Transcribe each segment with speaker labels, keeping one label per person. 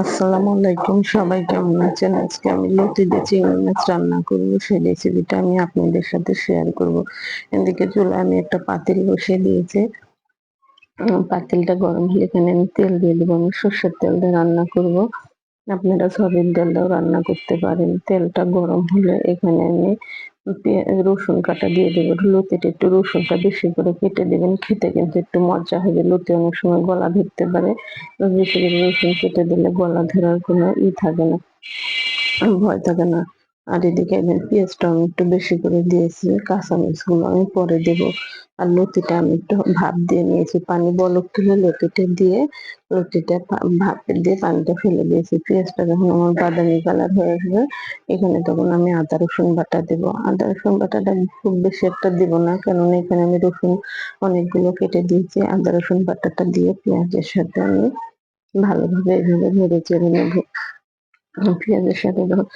Speaker 1: আসসালামু আলাইকুম। সবাই কেমন আছেন? আজকে আমি চিংড়ি মাছ রান্না করব, সেই রেসিপিটা আমি আপনাদের সাথে শেয়ার করব। এদিকে চুলে আমি একটা পাতিল বসিয়ে দিয়েছি। পাতিলটা গরম হলে এখানে আমি তেল দিয়ে দেবো। আমি সর্ষের তেল দিয়ে রান্না করব। আপনারা তেল দিয়েও রান্না করতে পারেন। তেলটা গরম হলে এখানে আমি রসুন কাটা দিয়ে দেবো। লতিটা একটু রসুনটা বেশি করে কেটে দেবেন। খেতে কিন্তু একটু মজা হবে। লতি অনেক সময় গলা ধরতে পারে। বেশি করে রসুন কেটে দিলে গলা ধরার কোনো ই থাকে না। ভয় থাকে না। আর এদিকে আমি পেঁয়াজটা আমি একটু বেশি করে দিয়েছি কাঁচামরিচগুলো আমি পরে দেবো। আর লতিটা আমি একটু ভাপ দিয়ে নিয়েছি, পানি বলক তুলে লতিটা দিয়ে, লতিটা ভাপে দিয়ে পানিটা ফেলে দিয়েছি। পেঁয়াজটা যখন আমার বাদামি কালার হয়ে আসবে, এখানে তখন আমি আদা, রসুন বাটা দেবো। আদা, রসুন বাটাটা খুব বেশি একটা দিব না, কেননা এখানে আমি রসুন অনেকগুলো কেটে দিয়েছি। আদা, রসুন বাটাটা দিয়ে পেঁয়াজের সাথে আমি ভালোভাবে এভাবে নেড়ে চেড়ে নেব। পেঁয়াজের সাথে যখন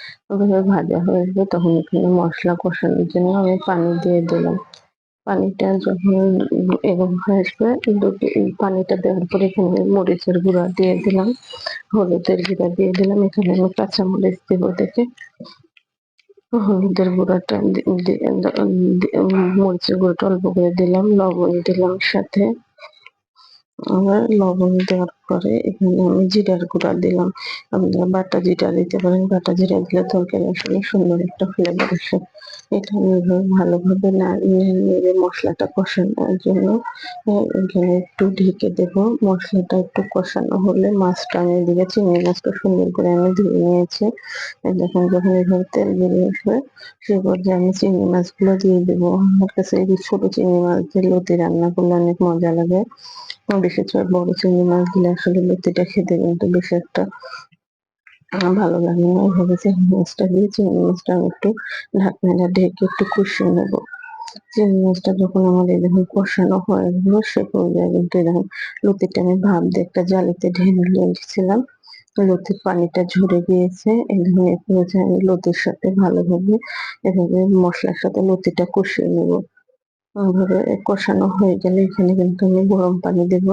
Speaker 1: ভাজা হয়ে আসবে, তখন এখানে মশলা কষানোর জন্য আমি পানি দিয়ে দিলাম। পানিটা যখন এরকম হয়ে আসবে পানিটা দেওয়ার পরে এখানে মরিচের গুঁড়া দিয়ে দিলাম, হলুদের গুঁড়া দিয়ে দিলাম। এখানে আমি কাঁচা মরিচ দেবো দেখে। হলুদের গুঁড়াটা মরিচের গুঁড়োটা অল্প করে দিলাম, লবণ দিলাম সাথে। আবার লবণ দেওয়ার পরে এখানে আমি জিরার গুঁড়া দিলাম। আপনারা বাটা জিরা, দিতে পারেন বাটা জিরা দিলে তরকারি আসলে সুন্দর একটা ফ্লেভার আসে। এটা আমি ভালোভাবে নাড়িয়ে নেড়ে মশলাটা কষানোর জন্য এখানে একটু ঢেকে দেবো। মশলাটা একটু কষানো হলে মাছটা আমি এদিকে চিংড়ি মাছটা সুন্দর করে আমি ধুয়ে নিয়েছি। দেখুন যখন এভাবে তেল বেরিয়ে আসবে, সে পর্যায়ে আমি চিংড়ি মাছগুলো দিয়ে দেবো। আমার কাছে এই ছোট চিংড়ি মাছ দিয়ে লতি রান্না করলে অনেক মজা লাগে। করে বড় চিংড়ি মাছ দিলে আসলে লতিটা খেতে কিন্তু বেশি একটা ভালো লাগে। না চিংড়ি মাছটা দিয়ে মাছটা একটু ঢাকনাটা ঢেকে একটু কষিয়ে নেব। চিংড়ি মাছটা যখন আমার এরকম কষানো হয়ে গেলো সে পর্যায়ে কিন্তু এরকম লতিটা আমি ভাব দিয়ে একটা জালিতে ঢেলে রেখেছিলাম লতির পানিটা ঝরে গিয়েছে, এরকম এ পর্যায়ে আমি লতির সাথে ভালোভাবে, এভাবে মশলার সাথে লতিটা কষিয়ে নেব। ওইভাবে কষানো হয়ে গেলে এখানে কিন্তু আমি গরম পানি দেব।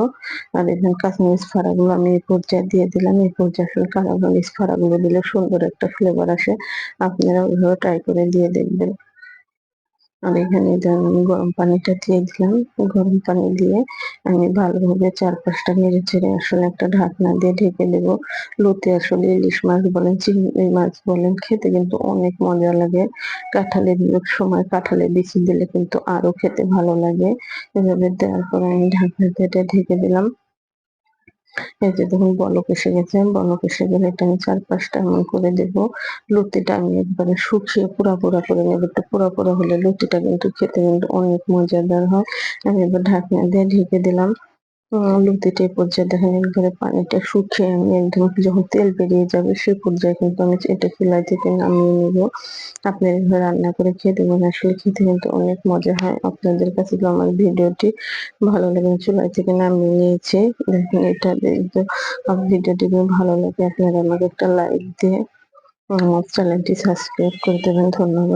Speaker 1: আর এখানে কাঁচামরিচ ফাড়াগুলো আমি এই পর্যায়ে দিয়ে দিলাম। এই পর্যায়ে আসলে কাঁচামরিচ ফাড়াগুলো দিলে সুন্দর একটা ফ্লেভার আসে। আপনারা ওইভাবে ট্রাই করে দিয়ে দেখবেন। আর এখানে আমি গরম পানিটা দিয়ে দিলাম। গরম পানি দিয়ে আমি ভালোভাবে চার পাঁচটা নেড়ে চেড়ে আসলে একটা ঢাকনা দিয়ে ঢেকে দেব। লতি আসলে ইলিশ মাছ বলেন, চিংড়ি মাছ বলেন, খেতে কিন্তু অনেক মজা লাগে। কাঁঠালের সময় কাঁঠালের বিচি দিলে কিন্তু আরও খেতে ভালো লাগে। এভাবে দেওয়ার পরে আমি ঢাকনা দিয়ে ঢেকে দিলাম। এই যে দেখুন বলক এসে গেছে, বলক এসে গেলে এটা আমি চারপাশটা এমন করে দেব। লুতিটা আমি একবারে শুকিয়ে পুরা পুরা করে নেব। একটু পুরা পুরা হলে লুতিটা কিন্তু খেতে কিন্তু অনেক মজাদার হয়। আমি এবার ঢাকনা দিয়ে ঢেকে দিলাম। এই পর্যায়ে দেখেন একবারে পানিটা শুকিয়ে আমি একদম যখন তেল বেরিয়ে যাবে সে পর্যায়ে কিন্তু আমি এটা চুলাই থেকে নামিয়ে নিব। আপনারা এভাবে রান্না করে খেয়ে দেবেন আসলে খেতে কিন্তু অনেক মজা হয়। আপনাদের কাছে তো আমার ভিডিওটি ভালো লাগে চুলাই থেকে নামিয়ে নিয়েছি। দেখেন, এটা ভিডিওটি ভালো লাগে। আপনারা আমাকে একটা লাইক দিয়ে আমার চ্যানেলটি সাবস্ক্রাইব করে দেবেন। ধন্যবাদ।